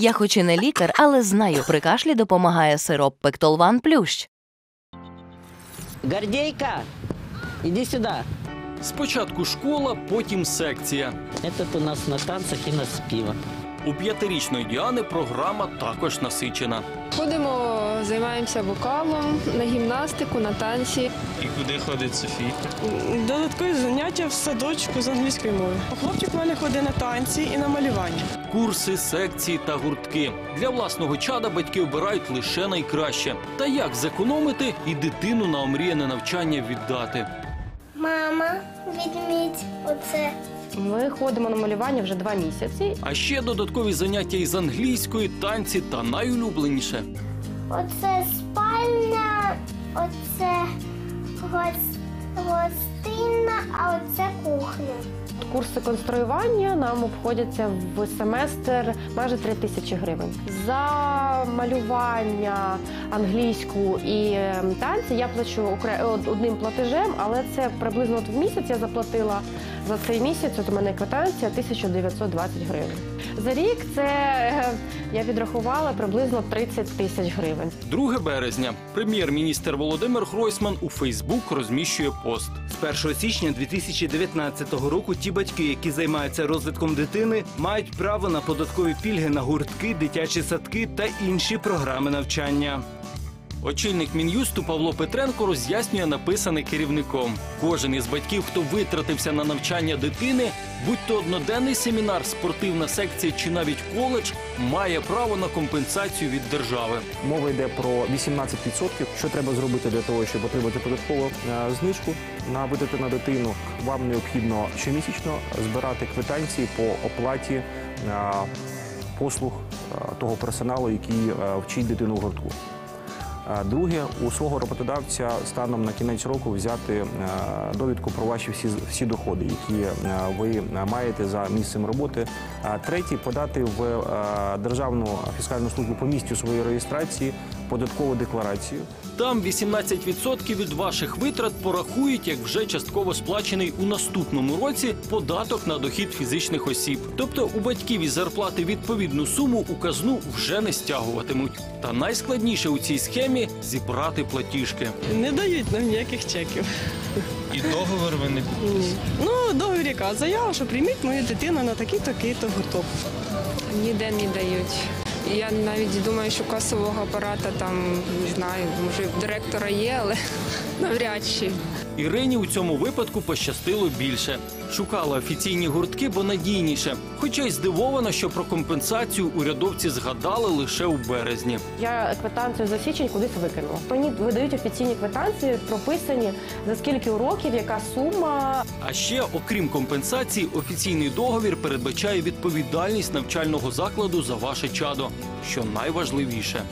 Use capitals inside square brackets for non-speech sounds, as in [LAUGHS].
Я хоч і не лікар, але знаю, при кашлі допомагає сироп Пектолван Плющ. Гордейка, іди сюди. Спочатку школа, потім секція. Этот у нас на танцах і на спива. У п'ятирічної Діани програма також насичена. Ходимо, займаємося вокалом, на гімнастику, на танці. І куди ходить Софійка? Додаткові заняття в садочку з англійської мови. Хлопчик у мене ходить на танці і на малювання. Курси, секції та гуртки. Для власного чада батьки обирають лише найкраще. Та як зекономити і дитину на омріяне навчання віддати. Мама, відміть оце. Ми ходимо на малювання вже два місяці. А ще додаткові заняття із англійської, танці та найулюбленіше. Оце спальня, оце гос- гостина, а оце кухня. Курси конструювання нам обходяться в семестр майже 3 тисячі гривень. За малювання, англійську і е, танці я плачу одним платежем, але це приблизно от в місяць я заплатила за цей місяць. От у мене квитанція 1920 гривень. За рік це е, я відрахувала приблизно 30 тисяч гривень. 2 березня. Прем'єр-міністр Володимир Гройсман у Фейсбук розміщує пост. З 1 січня 2019 року ті батьки, які займаються розвитком дитини, мають право на податкові пільги на гуртки, дитячі садки та інші програми навчання. Очільник мін'юсту Павло Петренко роз'яснює написане керівником. Кожен із батьків, хто витратився на навчання дитини, будь то одноденний семінар, спортивна секція чи навіть коледж, має право на компенсацію від держави. Мова йде про 18%. Що треба зробити для того, щоб отримати податкову е, знижку на витрати на дитину? Вам необхідно щомісячно збирати квитанції по оплаті е, послуг е, того персоналу, який вчить дитину в гуртку. Друге, у свого роботодавця станом на кінець року взяти е, довідку про ваші всі, всі доходи, які е, ви маєте за місцем роботи. Третє, подати в е, Державну фіскальну службу по місцю своєї реєстрації податкову декларацію. Там 18% від ваших витрат порахують як вже частково сплачений у наступному році податок на дохід фізичних осіб. Тобто у батьків із зарплати відповідну суму у казну вже не стягуватимуть. Та найскладніше у цій схемі зібрати платіжки. Не дають нам ніяких чеків. І договор ви не Ні. Ну, договір яка заява, що прийміть мою дитину на такий-такий-то гурток. Ніде не дають. Я навіть думаю, що касового апарата там не знаю, може директора є, але [LAUGHS] навряд чи. Ірині у цьому випадку пощастило більше. Шукала офіційні гуртки, бо надійніше. Хоча й здивована, що про компенсацію урядовці згадали лише у березні. Я квитанцію за січень кудись викинула. Мені видають офіційні квитанції, прописані за скільки уроків, яка сума. А ще, окрім компенсації, офіційний договір передбачає відповідальність навчального закладу за ваше чадо, що найважливіше.